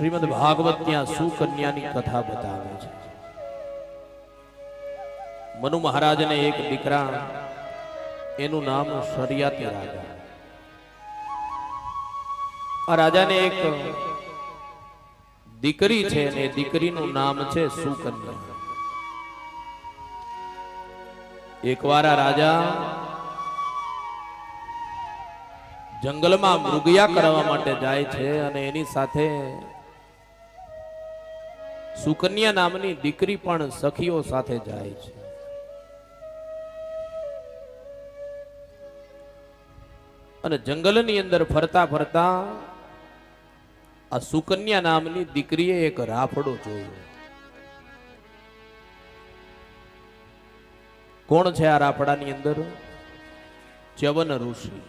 શ્રીમદ ભાગવત ત્યાં સુકન્યાની કથા બતાવે છે. મનુ મહારાજને એક દીકરા એનું નામ સરિયાતી રાજા. આ રાજાને એક દીકરી છે અને દીકરીનું નામ છે સુકન્યા. એકવાર આ રાજા જંગલમાં મૃગયા કરવા માટે જાય છે અને એની સાથે સુકન્યા નામની દીકરી પણ સખીઓ સાથે જાય છે. અને જંગલની અંદર ફરતા ફરતા આ સુકન્યા નામની દીકરીએ એક રાફડો જોયો. કોણ છે આ રાફડાની અંદર? ચ્યવન ઋષિ.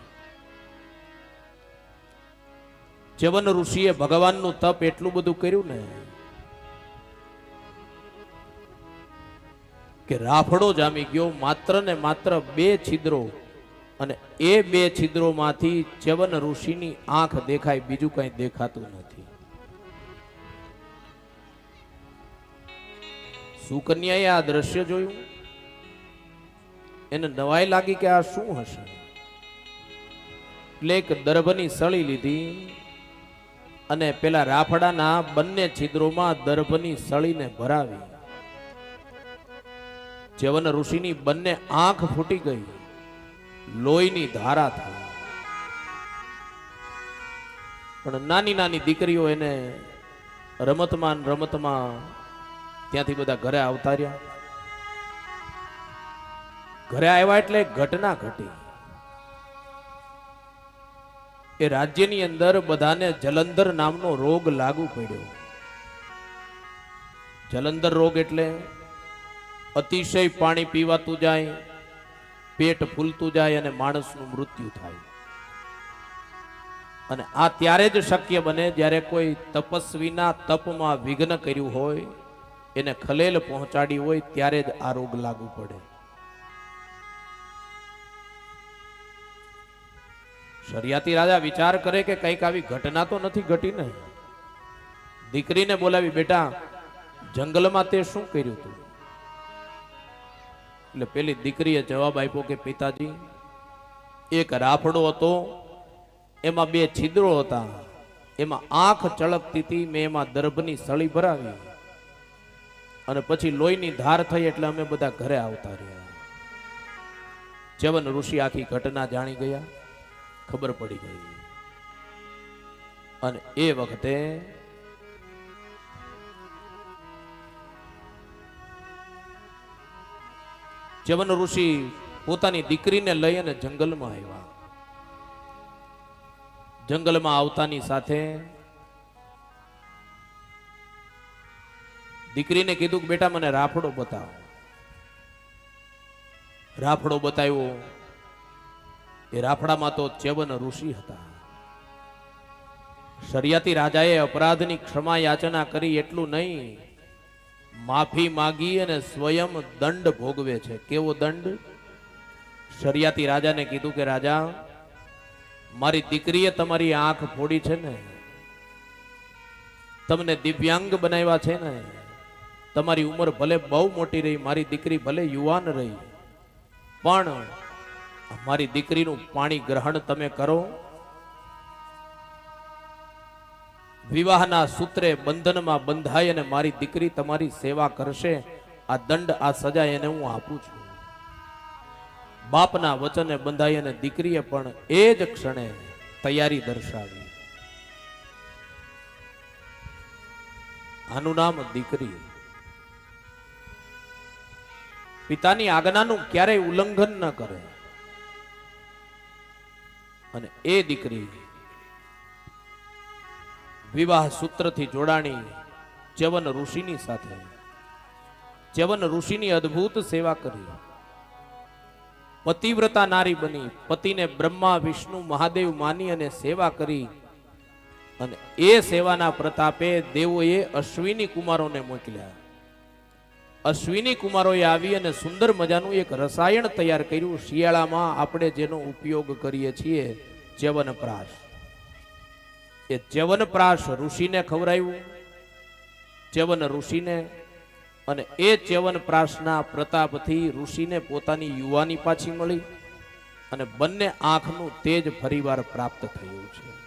ચ્યવન ઋષિએ ભગવાનનું તપ એટલું બધું કર્યું ને? કે રાફડો જામી ગયો માત્ર ને માત્ર બે છિદ્રો અને એ બે છિદ્રોમાંથી ચવન ઋષિની આંખ દેખાય, બીજું કઈ દેખાતું નથી. સુકન્યાએ આ દ્રશ્ય જોયું. એને નવાઈ લાગી કે આ શું હશે? એટલે એક દર્ભની સળી લીધી અને પેલા રાફડાના બંને છિદ્રોમાં દર્ભની સળીને ભરાવી. ચ્યવન ઋષિની બંને આંખ ફૂટી ગઈ. લોહીની ધારા થઈ. પણ નાની નાની દીકરીઓ એને રમતમાં રમતમાં ત્યાંથી બધા ઘરે આવતા ઘરે આવ્યા એટલે ઘટના ઘટી. એ રાજ્યની અંદર બધાને જલંધર નામનો રોગ લાગુ પડ્યો. જલંધર રોગ એટલે અતિશય પાણી પીવાતું જાય, પેટ ફૂલતું જાય અને માણસનું મૃત્યુ થાય. અને આ ત્યારે જ શક્ય બને જ્યારે કોઈ તપસ્વીના તપમાં વિઘ્ન કર્યું હોય, એને ખલેલ પહોંચાડી હોય, ત્યારે જ આ રોગ લાગુ પડે. શરિયાતી રાજા વિચાર કરે કે કંઈક આવી ઘટના તો નથી, ઘટી નહીં. દીકરીને બોલાવી, બેટા, જંગલમાં તે શું કર્યું તું? એટલે પેલી દીકરીએ જવાબ આપ્યો કે, પિતાજી, એક રાફડો હતો, એમાં બે છિદ્રો હતા. એમાં આંખ ચળકતી હતી, મેં એમાં દર્ભની સળી ભરાવી. અને પછી લોહીની ધાર થઈ એટલે અમે બધા ઘરે આવતા રહ્યા. જવન ઋષિ આખી ઘટના જાણી ગયા. ખબર પડી ગઈ. અને એ વખતે ચવન ઋષિ પોતાની દીકરીને લઈ અને જંગલમાં આવ્યા. જંગલમાં આવતાની સાથે દીકરીને કીધું કે, બેટા, મને રાફડો બતાવો. રાફડો બતાવ્યો. એ રાફડામાં તો ચેવન ઋષિ હતા. શરિયાતી રાજાએ અપરાધની ક્ષમા યાચના કરી એટલું નહીં માફી માગી અને સ્વયં દંડ ભોગવે છે. કેવો દંડ? શરિયાતી રાજાને કીધું કે, રાજા, મારી દીકરીએ તમારી આંખ ફોડી છે ને? તમને દિવ્યાંગ બનાવ્યા છે ને? તમારી ઉંમર ભલે બહુ મોટી રહી, મારી દીકરી ભલે યુવાન રહી, પણ મારી દીકરીનું પાણી ગ્રહણ તમે કરો વિવાહના સૂત્રે બંધનમાં બંધાય અને મારી દીકરી તમારી સેવા કરશે. આ દંડ, આ સજા એને હું આપું છું. બાપના વચને બંધાઈ અને દીકરીએ પણ એ જ ક્ષણે તૈયારી દર્શાવી. આનું નામ દીકરી. પિતાની આજ્ઞાનું ક્યારેય ઉલ્લંઘન ન કરે. અને એ દીકરી વિવાહ સૂત્રથી જોડાણી ચ્યવન ઋષિની સાથે. ચ્યવન ઋષિની અદ્ભુત સેવા કરી. પતિવ્રતા નારી બની. પતિને બ્રહ્મા, વિષ્ણુ, મહાદેવ માની અને સેવા કરી. અને એ સેવાના પ્રતાપે દેવોએ અશ્વિની કુમારોને મોકલ્યા. અશ્વિની કુમારોએ આવી અને સુંદર મજાનું એક રસાયણ તૈયાર કર્યું. શિયાળામાં આપણે જેનો ઉપયોગ કરીએ છીએ, ચ્યવનપ્રાશ. એ ચ્યવનપ્રાશ ઋષિને ખવરાયું ચ્યવન ઋષિને અને એ ચ્યવનપ્રાશના પ્રતાપથી ઋષિને પોતાની યુવાની પાછી મળી અને બંને આંખનું તેજ ફરીવાર પ્રાપ્ત થયું છે.